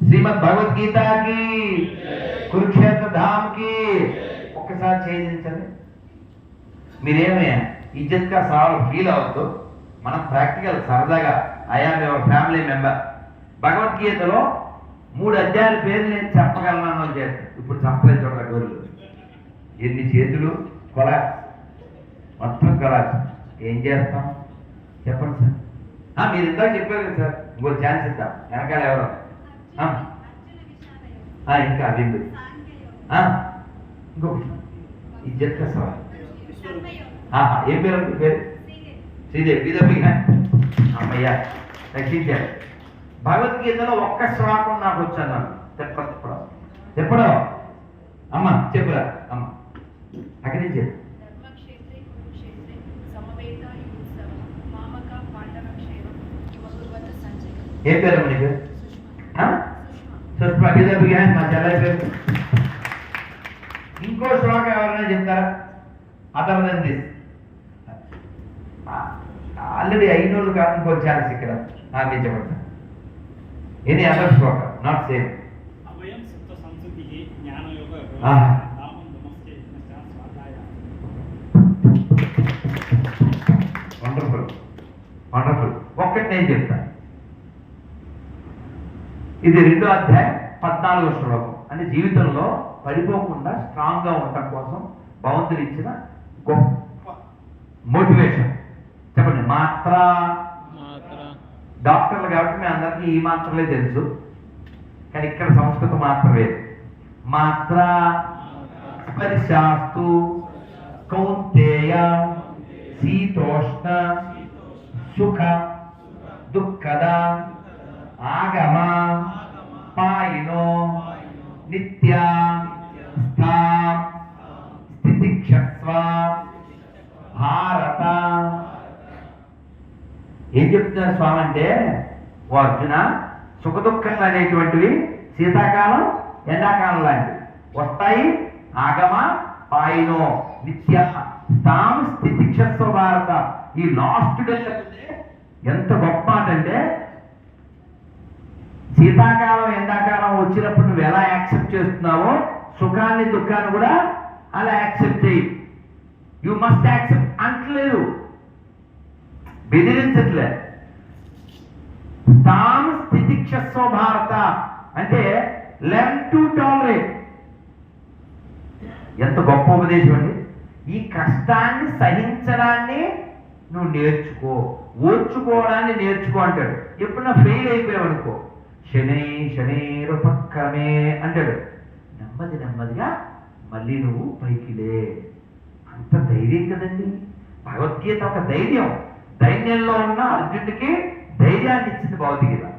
శ్రీమద్ భగవద్గీతకి కురుక్షేత్ర ధామ్కి ఒక్కసారి చేయించండి మీరేమే ఇజ్జత్గా సవాల్ ఫీల్ అవద్దు మనం ప్రాక్టికల్ సరదాగా ఐఆమ్ యువర్ ఫ్యామిలీ మెంబర్ భగవద్గీతలో మూడు అధ్యాయాల పేర్లు నేను చెప్పగలను అన్న వాళ్ళు ఇప్పుడు చెప్పలేదు చూడరా గోరులు ఎన్ని చేతులు? కొలాక్స్ మొత్తం కొలాక్స్ ఏం చేస్తాం? చెప్పండి సార్. మీరు ఇందాక చెప్పారు కదా సార్ ఇంకో ఛాన్స్ ఇద్దాం. వెనకాల ఎవరు? ఇంకా ఆ, ఇంకొకటి ఇజ్జత్ సవాల్. ఆహా, ఏం పేరు మీ పేరు? శ్రీదేవి. విధమి అమ్మయ్య రక్షించారు. భగవద్గీతలో ఒక్క శ్లోకం నాకు వచ్చాను చెప్పడం చెప్పడం చెప్పడం అమ్మ చెప్పురా. అమ్మ. అక్కడి నుంచి చెప్పు. ఏ పేరు అమ్మ నీ పేరు సుష్మా విధమి మా చెల్లె పేరు? ఇంకో శ్లోకం ఎవరైనా చెప్తారా? అతనంది ఆల్రెడీ అయినోళ్ళు కాదు ఇంకో ఛాన్స్ ఇక్కడ నాకు చెప్పండి ఎనీ అదర్ శ్లోకం నాట్ సేమ్ వండర్ఫుల్ వండర్ఫుల్ ఒక్కటి నేను చెప్తాను ఇది రెండో అధ్యాయం పద్నాలుగో శ్లోకం. అంటే జీవితంలో పడిపోకుండా స్ట్రాంగ్గా ఉండటం కోసం భగవంతుడు ఇచ్చిన గొప్ప మోటివేషన్ చెప్పండి మాత్ర. డాక్టర్లు కాబట్టి మీ అందరికీ ఈ మాత్రలే తెలుసు. కానీ ఇక్కడ సంస్కృతం మాత్రం వేరు మాత్ర. స్పర్శాస్తు. కౌంతేయ. శీతోష్ణ. సుఖ. దుఃఖద. ఆగమ. భారత. ఏం చెప్తున్నారు స్వామి అంటే ఓ అర్జున సుఖ దుఃఖాలు అనేటువంటివి శీతాకాలం ఎండాకాలం లాంటివి. వస్తాయి ఆగమ పాయినో నిత్య. స్థాం స్థితిక్షస్వ భారత. ఈ లాస్ట్ ఎంత గొప్ప అంటే శీతాకాలం ఎండాకాలం వచ్చినప్పుడు నువ్వు ఎలా యాక్సెప్ట్ చేస్తున్నావో సుఖాన్ని దుఃఖాన్ని కూడా అలా యాక్సెప్ట్ చేయి. యు మస్ట్ యాక్సెప్ట్ అంటలేదు బెదిరించట్లే తాను స్థితిక్షస్వ భారత అంటే లెర్న్ టు టాలరేట్ ఎంత గొప్ప ఉపదేశం అండి. ఈ కష్టాన్ని సహించడాన్ని నువ్వు నేర్చుకో. ఓర్చుకోవడాన్ని నేర్చుకో అంటాడు. ఎప్పుడన్నా ఫెయిల్ అయిపోయావు అనుకో. శని శనిరుపక్రమే అంటాడు. నెమ్మది నెమ్మదిగా మళ్ళీ నువ్వు పైకిలే అంత ధైర్యం కదండి. భగవద్గీత ఒక ధైర్యం. ధైర్యంలో ఉన్న అర్జునుడికి ధైర్యాన్ని ఇచ్చింది భౌతికత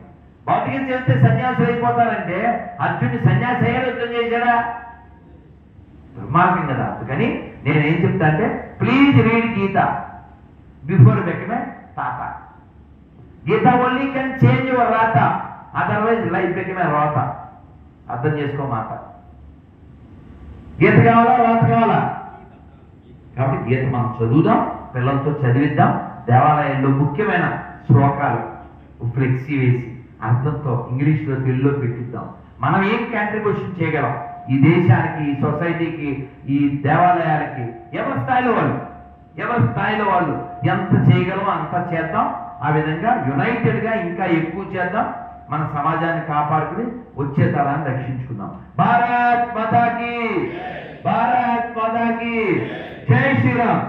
భౌతికత చెప్తే సన్యాసి అయిపోతారంటే అర్జునుడి సన్యాసి అయ్యాడు యుద్ధం చేశాడా? దుర్మార్గం కదా. అందుకని నేనేం చెప్తా అంటే please read Gita before became తాత. Gita only can change your రాత అదర్వైజ్ లైఫ్ బెకమే రోత అర్థం చేసుకో మాట గీత కావాలా? రాత కావాలా? కాబట్టి గీత మనం చదువుదాం పిల్లలతో చదివిద్దాం. దేవాలయంలో ముఖ్యమైన శ్లోకాలు ఫ్లెక్సీ వేసి అర్థంతో ఇంగ్లీష్లో తెలుగులో పెట్టిద్దాం. మనం ఏం కాంట్రిబ్యూషన్ చేయగలం? ఈ దేశానికి ఈ సొసైటీకి ఈ దేవాలయాలకి ఎవరి స్థాయిలో వాళ్ళు? ఎవరి స్థాయిలో వాళ్ళు? ఎంత చేయగలమో అంత చేద్దాం. ఆ విధంగా యునైటెడ్గా ఇంకా ఎక్కువ చేద్దాం. మన సమాజాన్ని కాపాడుకుని వచ్చే తరాన్ని రక్షించుకుందాం. భారత్ మాతాకి! భారత్ మాతాకి! శ్రీరామ్.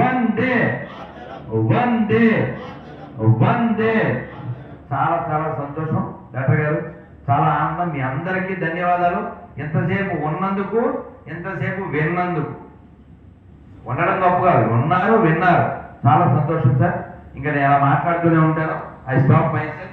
వందే వందే వందే చాలా చాలా సంతోషం డాక్టర్ గారు. చాలా ఆనందం. మీ అందరికీ ధన్యవాదాలు. ఎంతసేపు ఉన్నందుకు ఎంతసేపు విన్నందుకు. ఉండడం గొప్ప కాదు. ఉన్నారు విన్నారు. చాలా సంతోషం సార్. ఇంకా నేను అలా మాట్లాడుతూనే ఉంటాను. I stop my cell